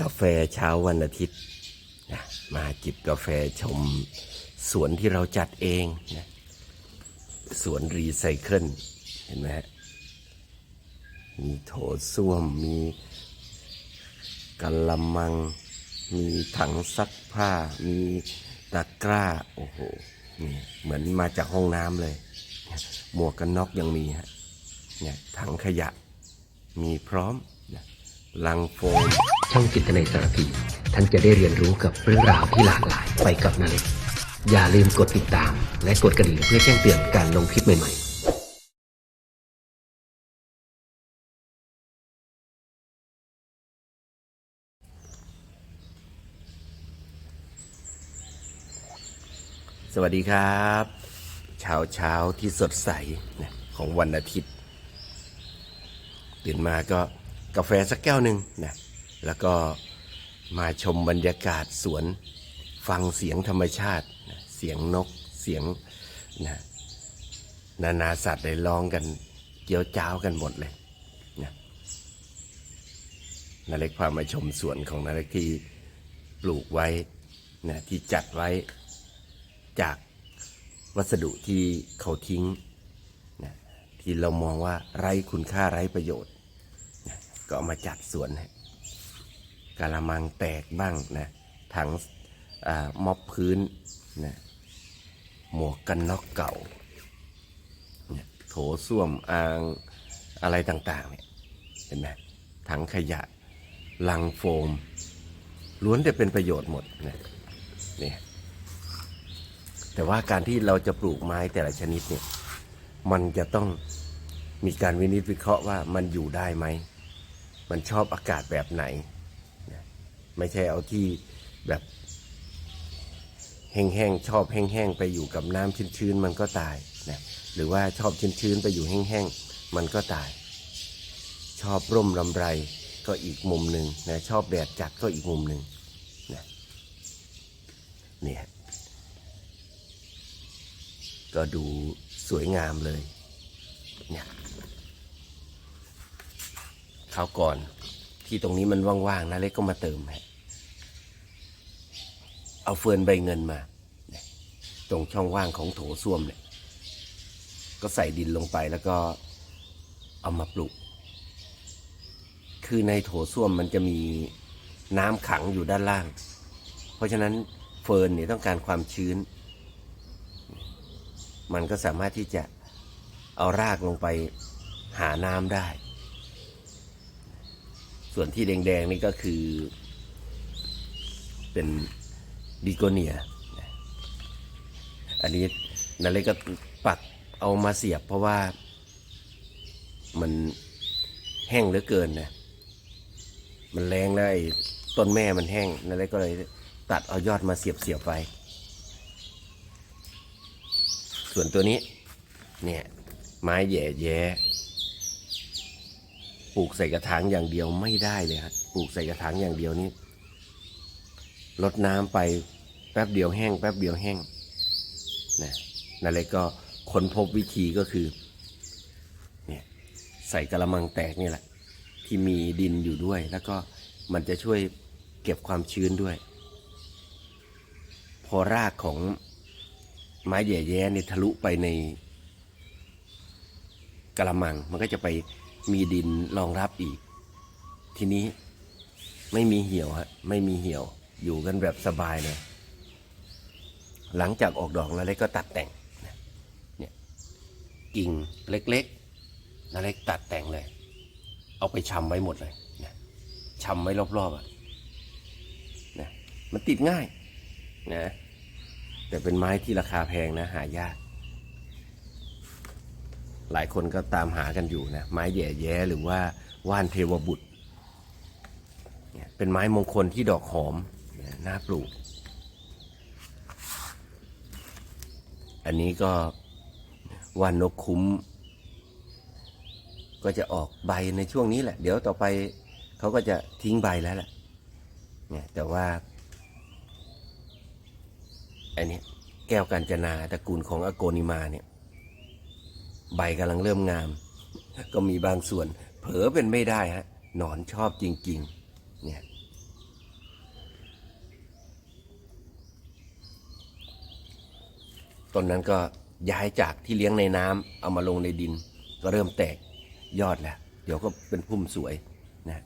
กาแฟเช้าวันอาทิตย์นะมาจิบกาแฟชมสวนที่เราจัดเองนะสวนรีไซเคิลเห็นไหมฮะมีโถส้วมมีกะละมัง มีถังซักผ้า มีตะกร้า โอ้โหนี่เหมือนมาจากห้องน้ำเลย หมวกกันน็อกยังมีฮะเนี่ยถังขยะมีพร้อม ลังโฟม ช่องจิตในสารพี ท่านจะได้เรียนรู้กับเรื่องราวที่หลากหลายไปกับนาเล็กอย่าลืมกดติดตาม และกดกระดิ่งเพื่อแจ้งเตือนการลงคลิปใหม่ๆสวัสดีครับเช้าเช้าที่สดใสนะของวันอาทิตย์ ตื่นมาก็ กาแฟสักแก้วหนึ่งนะแล้วก็มาชมบรรยากาศสวนฟังเสียงธรรมชาตินะเสียงนกเสียงนะนานาสัตว์ได้ร้องกันเกี่ยวจ้าวกันหมดเลยนะนาเล็กพามาชมสวนของนาเล็กที่ปลูกไว้นะที่จัดไว้จากวัสดุที่เขาทิ้งนะที่เรามองว่าไร้คุณค่าไร้ประโยชน์ ก็เอามาจัดสวนกาละมังแตกบ้างนะถังอามอบพื้นนะหมวกกันน็อกเก่าโถส้วมอ่างอะไรต่างๆเนี่ยเห็นไหมถังขยะลังโฟม ล้วนแต่เป็นประโยชน์หมดนะนี่แต่ว่าการที่เราจะปลูกไม้แต่ละชนิดเนี่ยมันจะต้องมีการวินิจวิเคราะห์ว่ามันอยู่ได้ไหม มันชอบอากาศแบบไหนนะไม่ใช่เอาที่แบบแห้งๆชอบแห้งๆไปอยู่กับน้ำชื้นๆมันก็ตายนะหรือว่าชอบชื้นๆไปอยู่แห้งๆมันก็ตาย ชอบร่มลำไรก็อีกมุมหนึ่งนะชอบแดดจัดก็อีกมุมหนึ่งนะเนี่ยก็ดูสวยงามเลยเนี่ย ราวก่อน ที่ตรงนี้มันว่างๆนะเล็กก็มาเติมฮะเอาเฟือนใบเงินมา ตรงช่องว่างของโถส้วมเนี่ยก็ใส่ดินลงไปแล้วก็เอามาปลูก คือในโถส้วมมันจะมีน้ำขังอยู่ด้านล่าง เพราะฉะนั้นเฟิร์นเนี่ยต้องการความชื้น มันก็สามารถที่จะเอารากลงไปหาน้ำได้ ส่วนที่แดงๆนี่ก็คือ เป็นดิโกเนีย อันนี้นาเล็กก็ปักเอามาเสียบเพราะว่ามันแห้งเหลือเกินนะ มันแรงแล้วไอ้ต้นแม่มันแห้งนาเล็กก็เลยตัดเอายอดมาเสียบเสียบไป ส่วนตัวนี้ เนี่ย ไม้แย่แย่ ปลูกใส่กระถางอย่างเดียวไม่ได้เลยครับปลูกใส่กระถางอย่างเดียวนี่ลดน้ำไปแป๊บเดียวแห้ง แป๊บเดียวแห้งนะนั่นเลยก็ค้นพบวิธีก็คือเนี่ยใส่กระมังแตกนี่แหละ ที่มีดินอยู่ด้วย แล้วก็มันจะช่วยเก็บความชื้นด้วย พอรากของไม้แย่แย่นี่ยทะลุไปในกระมังมันก็จะไป มีดินรองรับอีก ทีนี้ไม่มีเหี่ยวฮะไม่มีเหี่ยวอยู่กันแบบสบายเลยหลังจากออกดอกแล้วเล็กก็ตัดแต่งเนี่ยกิ่งเล็กๆนาเล็กตัดแต่งเลย เอาไปชำไว้หมดเลยนะชำไว้รอบๆอะนะมันติดง่ายนะแต่เป็นไม้ที่ราคาแพงนะหายาก หลายคนก็ตามหากันอยู่นะไม้แย่แย้หรือว่าว่านเทวบุตรเนี่ยเป็นไม้มงคลที่ดอกหอมเนี่ยน่าปลูก อันนี้ก็ว่านนกคุ้ม ก็จะออกใบในช่วงนี้แหละ เดี๋ยวต่อไปเขาก็จะทิ้งใบแล้วแหละเนี่ยแต่ว่าอันนี้แก้วกัญจนาตระกูลของอโกนิมาเนี่ย ใบกำลังเริ่มงาม ก็มีบางส่วน เผลอเป็นไม่ได้ฮะหนอนชอบจริง ๆ เนี่ยต้นนั้นก็ย้ายจากที่เลี้ยงในน้ำเอามาลงในดิน ก็เริ่มแตกยอดแล้ว เดี๋ยวก็เป็นพุ่มสวยนะ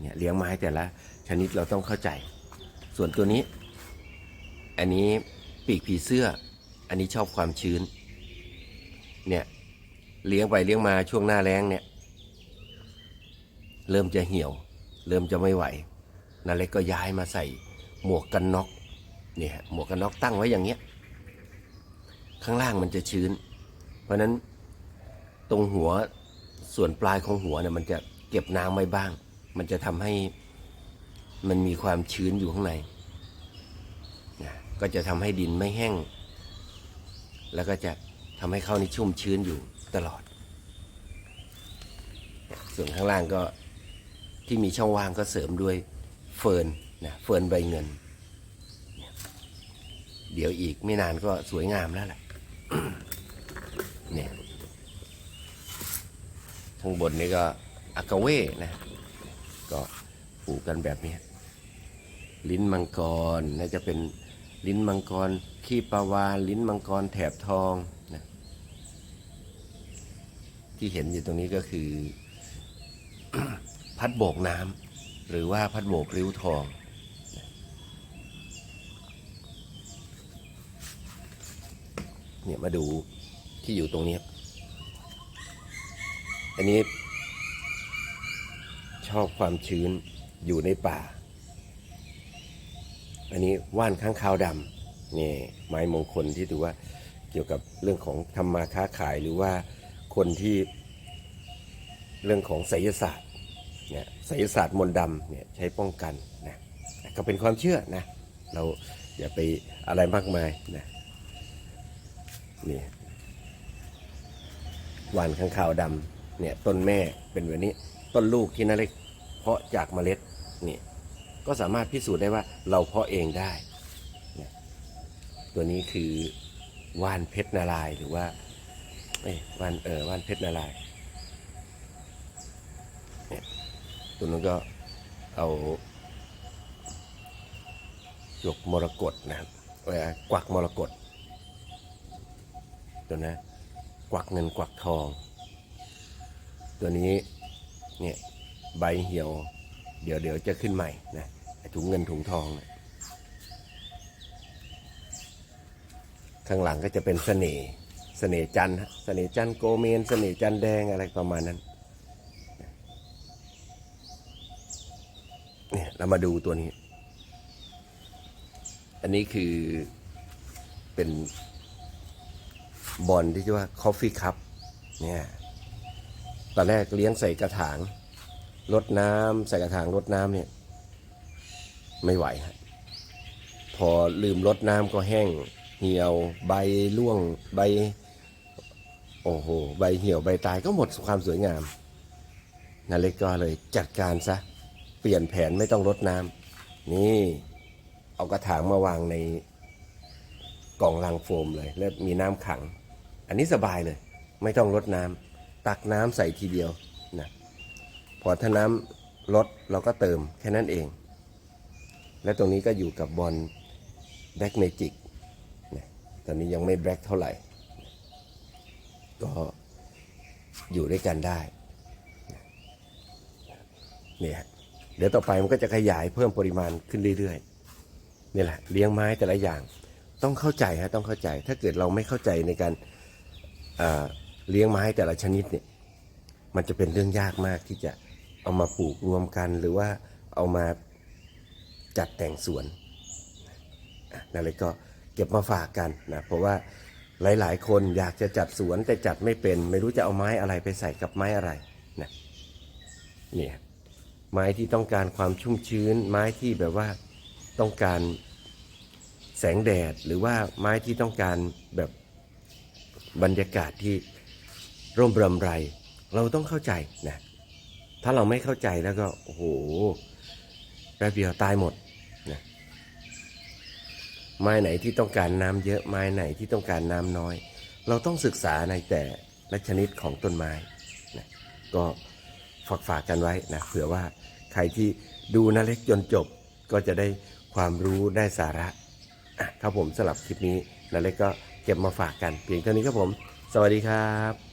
เนี่ยเลี้ยงไม้แต่ละ ชนิดเราต้องเข้าใจ ส่วนตัวนี้ อันนี้ปีกผีเสื้อ อันนี้ชอบความชื้น เนี่ยเลี้ยงไปเลี้ยงมาช่วงหน้าแล้งเนี่ย เริ่มจะเหี่ยว เริ่มจะไม่ไหวนาเล็กก็ย้ายมาใส่หมวกกันน็อกเนี่ยหมวกกันน็อกตั้งไว้อย่างเงี้ย ข้างล่างมันจะชื้น เพราะฉะนั้นตรงหัวส่วนปลายของหัวเนี่ยมันจะเก็บน้ำไว้บ้าง มันจะทำให้มันมีความชื้นอยู่ข้างในนะก็จะทำให้ดินไม่แห้ง แล้วก็จะ ทำให้ข้าวนี่ชุ่มชื้นอยู่ตลอด ส่วนข้างล่างก็ที่มีช่องว่างก็เสริมด้วยเฟิร์นนะเฟิร์นใบเงิน เดี๋ยวอีกไม่นานก็สวยงามแล้วแหละเนี่ยข้างบนนี่ก็อากาเว่นะ ก็ปลูกกันแบบนี้ ลิ้นมังกรน่าจะเป็นลิ้นมังกรขี้ปลาวานลิ้นมังกรแถบทอง ที่เห็นอยู่ตรงนี้ก็คือ พัดโบกน้ำหรือว่าพัดโบกริ้วทองเนี่ยมาดูที่อยู่ตรงนี้ครับอันนี้ ชอบความชื้นอยู่ในป่า อันนี้ว่านข้างคาวดำนี่ไม้มงคลที่ถือว่าเกี่ยวกับเรื่องของทำมาค้าขายหรือว่า คนที่เรื่องของไสยศาสตร์เนี่ยไสยศาสตร์มนต์ดำเนี่ยใช้ป้องกันนะก็เป็นความเชื่อนะ เราอย่าไปอะไรมากมายนะนี่หวานข้างขาวดำเนี่ยต้นแม่เป็นแบบนี้ต้นลูกที่น่าเล็กเพาะจากเมล็ดนี่ก็สามารถพิสูจน์ได้ว่าเราเพาะเองได้เนี่ยตัวนี้คือว่านเพชรนารายหรือว่า เอ้ว่านเออว่านเพชรนารายเนี่ยตัวนั้นก็เอาหยกมรกตนะครับเอ่อกวักมรกตตัวนะกวักเงินกวักทอง ตัวนี้เนี่ยใบเหี่ยว เดี๋ยวเดี๋ยวจะขึ้นใหม่นะถุงเงินถุงทองนะข้างหลังก็จะเป็นเสน่ห์ เสน่ห์จันทร์เสน่ห์จันโกเมน เสน่ห์จันแดงอะไรประมาณนั้นเนี่ยเรามาดูตัวนี้ อันนี้คือเป็นบอลที่ชื่อว่า Coffee Cup เนี่ยตอนแรกเลี้ยงใส่กระถางรดน้ำใส่กระถางรดน้ำเนี่ย ไม่ไหวฮะพอลืมรดน้ำก็แห้งเหี่ยวใบร่วงใบ โอ้โห ใบเหี่ยวใบตายก็หมดความสวยงามนาเล็กก็เลยจัดการซะ เปลี่ยนแผนไม่ต้องรดน้ำนี่ เอากระถางมาวางในกล่องลังโฟมเลย แล้วมีน้ำขัง อันนี้สบายเลย ไม่ต้องรดน้ำตักน้ำใส่ทีเดียวนะพอถ้าน้ำลดเราก็เติมแค่นั้นเอง และตรงนี้ก็อยู่กับบอลแบล็กเมจิกนะตอนนี้ยังไม่แบล็กเท่าไหร่ ก็อยู่ด้วยกันได้เนี่ยฮะเดี๋ยวต่อไปมันก็จะขยายเพิ่มปริมาณขึ้นเรื่อยๆนี่แหละเลี้ยงไม้แต่ละอย่างต้องเข้าใจฮะต้องเข้าใจ ถ้าเกิดเราไม่เข้าใจในการเเลี้ยงไม้แต่ละชนิดเนี่ยมันจะเป็นเรื่องยากมากที่จะเอามาปลูกรวมกัน หรือว่าเอามาจัดแต่งสวนอะนั่นเลยก็เก็บมาฝากกันนะเพราะว่า หลาย ๆ คนอยากจะจัดสวนแต่จัดไม่เป็น ไม่รู้จะเอาไม้อะไรไปใส่กับไม้อะไรนะเนี่ยไม้ที่ต้องการความชุ่มชื้น ไม้ที่แบบว่าต้องการแสงแดดหรือว่าไม้ที่ต้องการแบบบรรยากาศที่ร่มรำไร เราต้องเข้าใจนะถ้าเราไม่เข้าใจแล้วก็โอ้โหแป๊บเดียวตายหมด ไม้ไหนที่ต้องการน้ำเยอะไม้ไหนที่ต้องการน้ำน้อย เราต้องศึกษาในแต่ละชนิดของต้นไม้นะก็ฝากฝากกันไว้นะเผื่อว่าใครที่ดูนาเล็กจนจบก็จะได้ความรู้ได้สาระครับผมสำหรับคลิปนี้นาเล็กก็เก็บมาฝากกัน เพียงเท่านี้ครับผม สวัสดีครับ